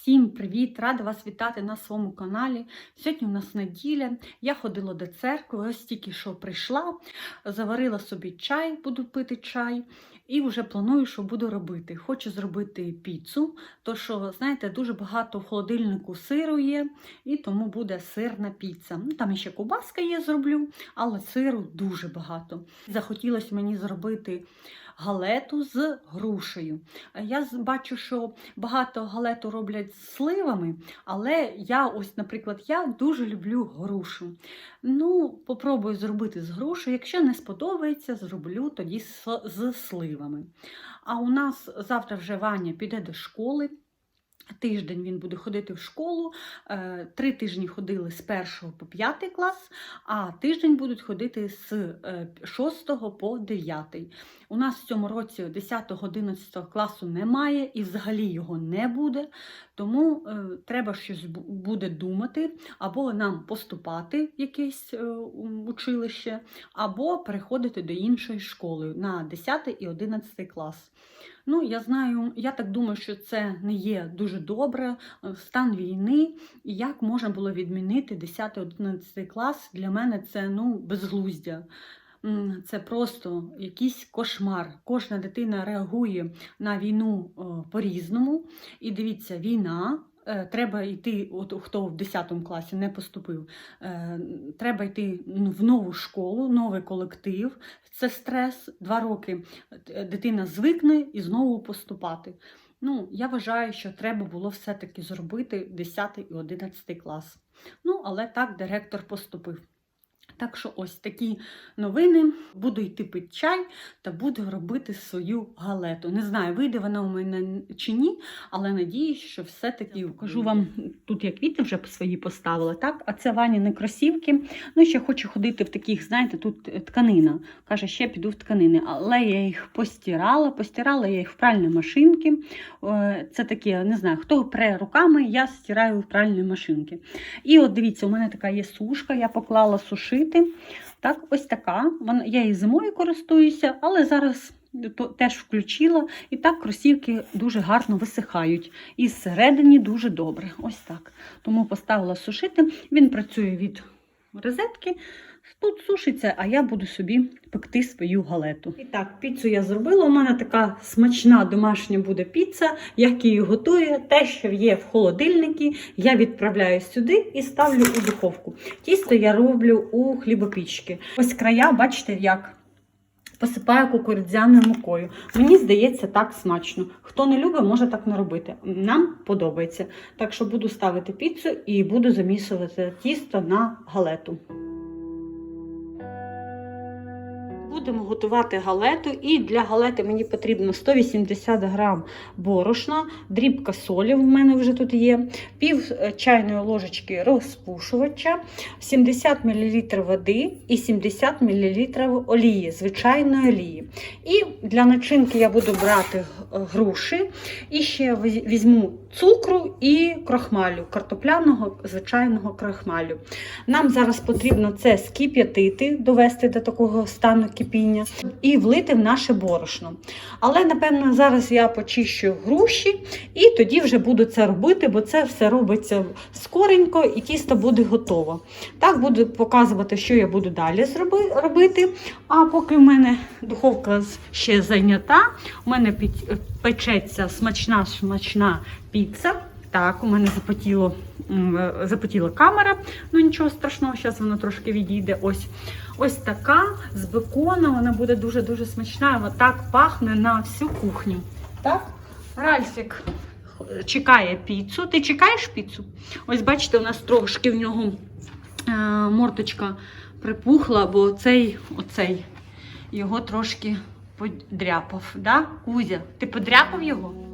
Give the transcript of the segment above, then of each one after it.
Всім привіт! Рада вас вітати на своєму каналі. Сьогодні у нас неділя. Я ходила до церкви, ось тільки що прийшла, заварила собі чай, буду пити чай, і вже планую, що буду робити. Хочу зробити піцу, то що, знаєте, дуже багато в холодильнику сиру є, і тому буде сирна піца. Ну, там ще кубаска є, зроблю, але сиру дуже багато. Захотілося мені зробити галету з грушею. Я бачу, що багато галету роблять з сливами, але я, ось, наприклад, я дуже люблю грушу. Ну, попробую зробити з грушею. Якщо не сподобається, зроблю тоді з, з сливами. А у нас завтра вже Ваня піде до школи. Тиждень він буде ходити в школу. Е, Три тижні ходили з 1 по 5 клас, а тиждень будуть ходити з е, 6 по 9. У нас в цьому році 10-11 класу немає і взагалі його не буде. Тому е, треба щось буде думати, або нам поступати в якесь е, училище, або переходити до іншої школи на 10 і 11 клас. Ну, я знаю, я так думаю, що це не є дуже добре. е, Стан війни, і як можна було відмінити 10-11 клас, для мене це ну, безглуздя. Це просто якийсь кошмар. Кожна дитина реагує на війну е, по-різному. І дивіться, війна. Е, Треба йти, от хто в 10 класі не поступив, е, треба йти ну, в нову школу, новий колектив. Це стрес. Два роки е, дитина звикне і знову поступати. Ну, я вважаю, що треба було все-таки зробити 10 і 11 клас. Ну, але так директор поступив. Так що ось такі новини. Буду йти пити чай та буду робити свою галету. Не знаю, вийде вона у мене чи ні, але надіюсь, що все-таки покажу вам тут я квіти вже свої поставила, так? А це Ваніни кросівки. Ну, ще хочу ходити в таких, знаєте, тут е, тканина. Каже, ще піду в тканини. Але я їх постирала, постирала я їх в пральні машинки. Е, Це такі, не знаю, хто пре руками, я стираю в пральні машинки. І от дивіться, у мене така є сушка, я поклала сушити. Так, ось така. Я її зимою користуюся, але зараз теж включила. І так кросівки дуже гарно висихають. І зсередині дуже добре. Ось так. Тому поставила сушити. Він працює від розетки. Тут сушиться, а я буду собі пекти свою галету. І так, піцу я зробила. У мене така смачна домашня буде піца. Як її готую, те, що є в холодильнику, я відправляю сюди і ставлю у духовку. Тісто я роблю у хлібопічки. Ось края, бачите, як посипаю кукурудзяною мукою. Мені здається, так смачно. Хто не любить, може так не робити. Нам подобається. Так що буду ставити піцу і буду замісувати тісто на галету. Будемо готувати галету, і для галети мені потрібно 180 грам борошна, дрібка солі в мене вже тут є, пів е, чайної ложечки розпушувача, 70 мл води і 70 мл олії, звичайної олії. І для начинки я буду брати е, груші, і ще візь- візьму цукру і крохмалю, картопляного звичайного крохмалю. Нам зараз потрібно це скип'ятити, довести до такого стану кипіння і влити в наше борошно. Але, напевно, зараз я почищу груші і тоді вже буду це робити, бо це все робиться скоренько і тісто буде готово. Так буду показувати, що я буду далі робити. А поки в мене духовка ще зайнята, у мене печеться смачна смачна піца. Так, у мене запотіло, е, запотіла камера, ну нічого страшного, зараз вона трошки відійде. Ось ось така з бекона, вона буде дуже-дуже смачна. Вона так пахне на всю кухню. Так, Ральфік чекає піцу. Ти чекаєш піцу? Ось бачите, у нас трошки в нього е, морточка припухла, бо цей, оцей його трошки подряпав. Да? Кузя, ти подряпав його?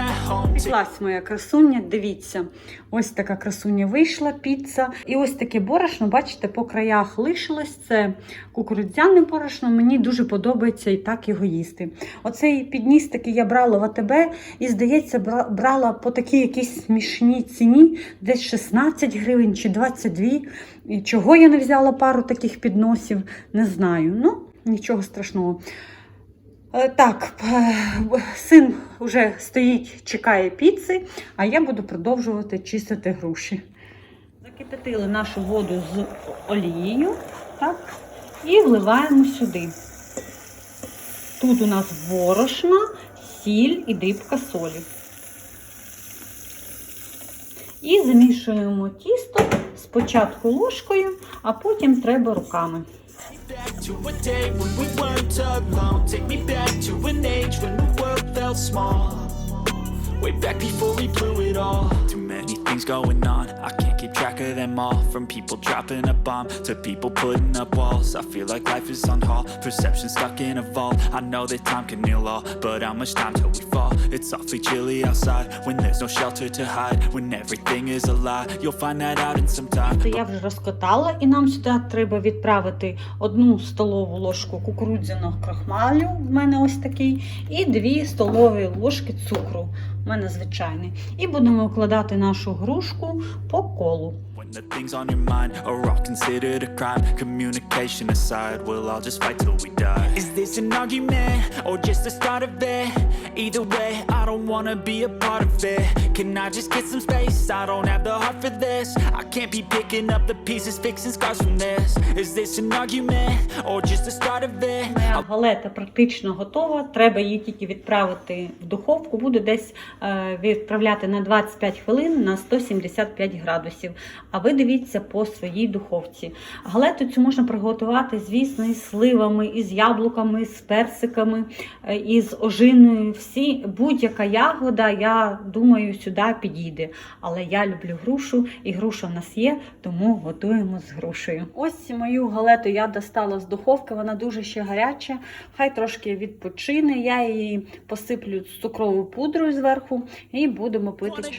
home. Моя красуня, дивіться, ось така красуня вийшла, піца. І ось таке борошно, бачите, по краях лишилось. Це кукурудзяне борошно. Мені дуже подобається і так його їсти. Оцей підніс такий я брала в АТБ і, здається, брала по такій якійсь смішній ціні, десь 16 гривень чи 22. І чого я не взяла пару таких підносів, не знаю. Ну, нічого страшного. Е, Так, е, син вже стоїть, чекає піци, а я буду продовжувати чистити груші. Закипятили нашу воду з олією, так, і вливаємо сюди. Тут у нас борошна, сіль і дрібка солі. І замішуємо тісто спочатку ложкою, а потім треба руками. An age when the world felt small. Way back before we blew it all. Many things going on. I can't keep track of them all. From people dropping a bomb to people putting up walls. I feel like life is on hold. Perception stuck in a vault. I know that time can heal all, but how much time till we fall? It's awfully chilly outside when there's no shelter to hide. When everything is a lie, you'll find that out in some time. Це я вже розкатала, і нам сюди треба відправити одну столову ложку кукурудзяного крахмалю, в мене ось такий, і дві столові ложки цукру, мене звичайний. І будемо вкладати нашу грушку по колу. The things on your mind are all considered a crime, communication aside, we'll all just fight till we die. Is this an argument or just the start of it? Either way, I don't wanna be a part of it. Can I just get some space? I don't have the heart for this. I can't be picking up the pieces, fixing scars from this. Is this an argument or just the start of it? Моя галета практично готова. Треба її тільки відправити в духовку. Буду десь е, відправляти на 25 хвилин на 175 градусів. Ви дивіться по своїй духовці. Галету цю можна приготувати, звісно, із сливами, із яблуками, з персиками, е, із ожиною. Всі будь-яка ягода, я думаю, сюди підійде. Але я люблю грушу, і груша в нас є, тому готуємо з грушею. Ось мою галету я достала з духовки, вона дуже ще гаряча. Хай трошки відпочине. Я її посиплю цукровою пудрою зверху і будемо пити чай.